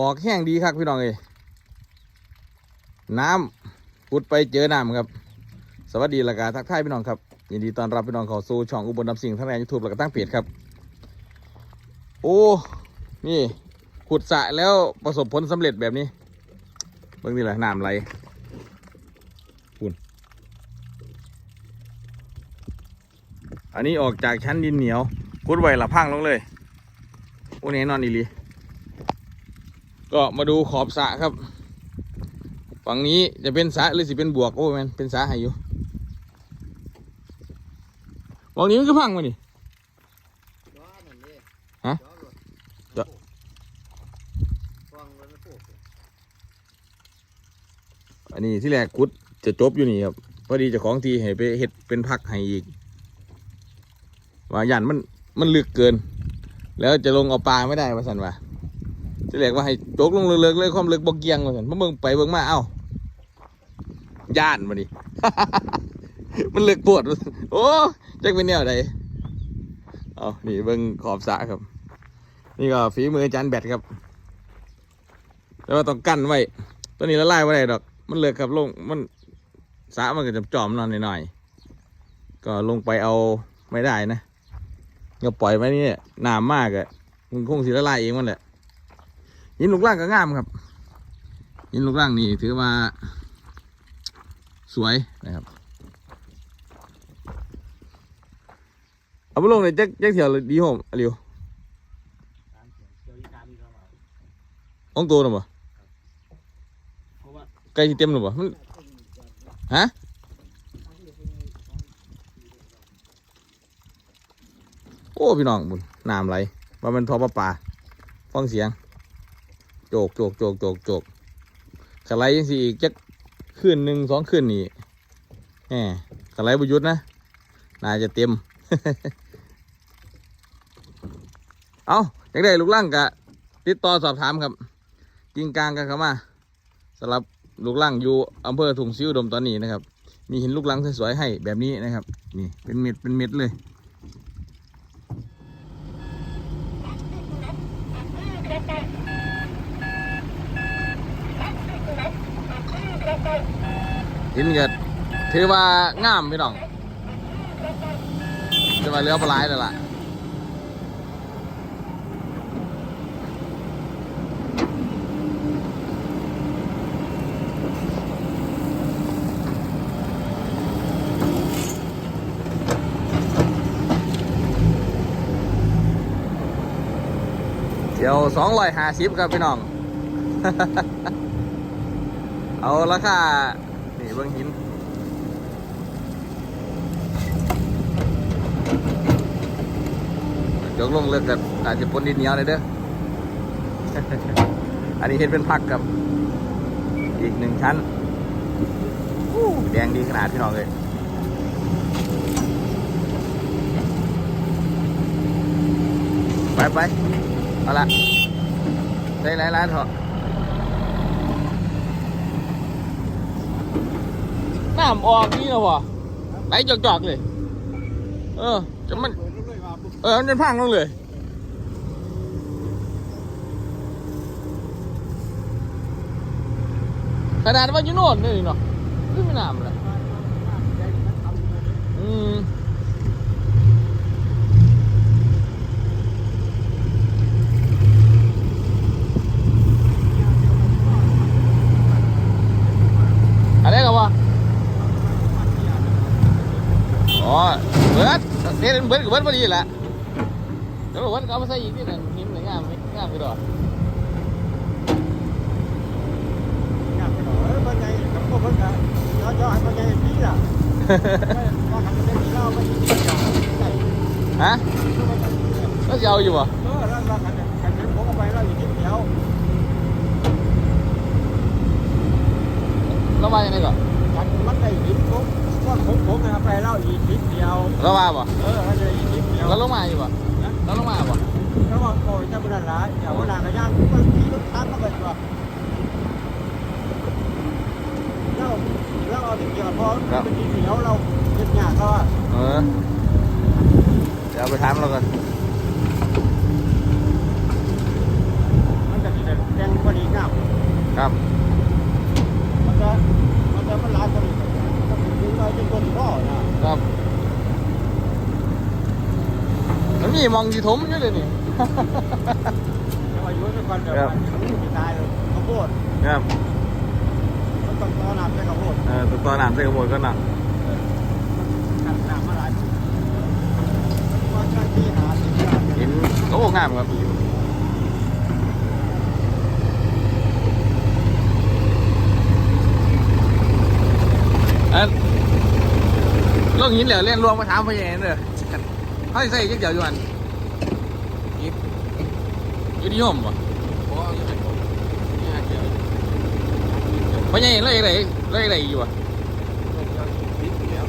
ออกแห้งดีครับพี่น้องเอ้ยน้ำพุดไปเจอน้ำครับ สวัสดีละกาทักทายพี่น้องครับยินดีต้อนรับพี่น้องเข้าสู่ช่องอุบลนำสิ่งทั้งในยูทูบและก็ตั้งเพจครับ โอ้ นี่ขุดสะแล้วประสบผลสำเร็จแบบนี้เบิ่งนี่แหละน้ำไหลคุณอันนี้ออกจากชั้นดินเหนียวขุดไว้ละพังลงเลย โอ้แน่นอนอีลี ก็มาดูขอบสะครับ ฝั่งนี้จะเป็นสะหรือสิเป็นบวกโอ้แมนเป็นสะให้อยู่ฝั่งนี้มันก็พังมานี่อันดิฮะจ้อจ้อฟังแล้วไม่พูดอันนี้ที่แรกขุดจะจบอยู่นี่ครับพอดีจ้าของทีให้ไปเฮ็ดเป็นพักให้อีก ว่ายันมันมันลึกเกิน แล้วจะลงเอาปลาไม่ได้ว่าสันว่า ที่แรกว่าให้โจกลงเลิกๆเลยความลึกบกเกียงว่าสันมาเบิ่งไปเบิ่งมาเอ้าย่านมาดิ มันลึกปวดว่าซั่นโอ้จักเป็นแนวใดเอานี่เบิ่งขอบสระครับ นี่ก็ฝีมืออาจารย์แบทครับ แต่ว่าต้องกั้นไว้ตัวนี้ละลายไ่ได้ดอก มันเลือกครับลงมันสระมันก็จะจอมนอนหน่อยๆก็ลงไปเอาไม่ได้นะก็ปล่อยไว้นี่น้ำมากอะมันคงสิละลายเองมันแหละ หินลูกล่างก็งามครับหินลูกล่างนี่ถือว่า สวยนะครับเอาไปลงในแจ็คแจ็คเถียวเลยดีโฮมอะเริวองตัวหรือเปล่าเพราะว่าใกล้เต็มหรือเปล่าฮะโอ้พี่น้องบุญน้ำไหลว่ามันทอประปาฟังเสียง โจกโจกโจกโจกโจกขไหลยังสิอีกจักคืนหนึ่งสองคืนนี่แหมขไหลประยุทธ์นะ น่าจะเต็ม เอาอยากได้ลูกล่างกะ ติดต่อสอบถามครับกิงกลางกันเข้ามาสำหรับลูกล่างอยู่อำเภอถุงซิวดมตอนนี้นะครับ มีหินลูกลังสวยๆให้แบบนี้นะครับ นี่เป็นเม็ดเป็นเม็ดเลย หินเกิดถือว่างามพี่น้องจะมาเลี้ยวปลาไหลยล่ะเดี๋ยวสองร้อยห้าสิบครับพี่น้อง เอาราคา นี่เบื้องหินยกลงเลิกกับอาจจะปนดินเหนียวเลยเด้อ อันนี้เห็นเป็นพักกับ อีกหนึ่งชั้น แดงดีขนาดพี่น้องเลยไปไปเอาละได้หลายร้านเถอะ น้ำออกนี่แล้วะไหลจอกๆเลย เออจะมัน เออมันเป็นพังลงเลยขนาดว่าอยู่โน่นเลยเนาะขึ้นไม่น้ำเลยอืมอะไรกันวะ อ๋อเบิร์ด เด็ดเบิร์ดกับเบิร์ดพอดีแหละเดี๋ยวเบิร์ดก็เอามาใส่อีกนิดหนึงหินหนึ่งงามไหมงามไปดอกอยากไปหน่อยบางไงกับพวกเพิ่นก็ย้อนย้อนบางไงพี่ล่ะก็ทำเป็นพี่เล่าไม่ดีเดียวใส่ฮะแล้วจะเอาอยู่ป่ะเออแล้วเราขันขันเป็นผมเอาไปแล้วอยู่ที่เดียวแล้วว่ายังไงก่อนขันมันได้หินผม ก็ผมผมเอาไปแล้วอีกนิดเดียวแล้วว่าป่ะเออแล้วจะอีกนิดเดียวแล้วลงมาอยู่ป่ะแล้วลงมาป่ะแล้วก็โอ้ยจะเป็นอะไรเดี๋ยววันหลังก็ย่างมันมีรถทันมาเกิดว่าแล้วแล้วเอาที่เกี่ยวพอเป็นดินเหนียวเราเย็ดหยาเขาอะเออเดี๋ยวเอาไปถามเราก่อน มันจะมีแต่แดงพอ มีมองสีถมอยู่เลยนี่แล้วอายุเป็นคนแบบครัว่าบที่ตายเลยข้าวโพดครับมันต้องต้อนรับด้วยข้าวโพดเออตัวน้ำใส่กระโปรงก็หนักขันน้ำมาหลายปีว่าช่างที่หาสิ่งที่เห็นโอ้งามครับอันลงหินเหลวเล่นรวมมาถามพ่อใหญ่เด้อ เขาสิใส่จักเดียวอยู่อันอีกอยู่ที่ห่มป่ะพ่อใหญ่เลยอะไรเลยอะไรอยู่อะ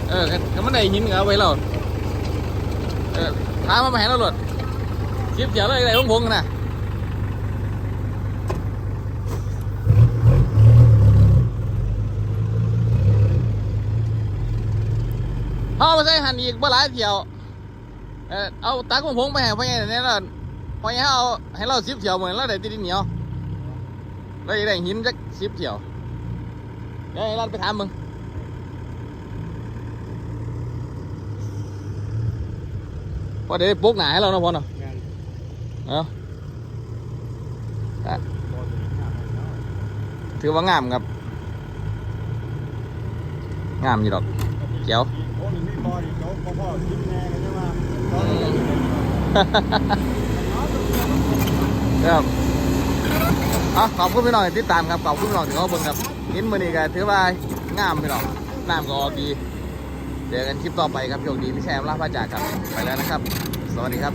เออกันมันได้หินก็เอไว้แล้วเออถามมามาให้เราหลดคลิปเดียวเลยอะไรของผมกันนะเอมาใส่หันอีกบ่หลายเที่ยว เออเอาตักของผมไปให้พ่อใหญ่เนี่ยแล้วพ่อใหญ่เอาให้เราสิบเที่ยวเหมือนเราได้ตีดินเหนียวเราจะได้หินจักสิบเที่ยวเดี๋ยวให้เราไปถามมึงพอเดี๋ยวปลุกหนาให้เราเนาะพอเนาะงานเนาะบอลงานเนาะถือว่างามครับ งามอยู่ดอกเจ๋วโอ้ยไม่พอดิโจ๊กพ่อพ่อคิดแน่กันใช่ไหมตอนนี้ครับอะขอบคุณพี่น้องที่ติดตามครับขอบคุณพี่น้องที่เขาเบิ่งครับยินมือนี่ก็ถือว่างามพี่น้องน้ำก็ออกดีเจอกันคลิปต่อไปครับโชคดีพี่แชมป์ลาพระจากครับ ไปแล้วนะครับ สวัสดีครับ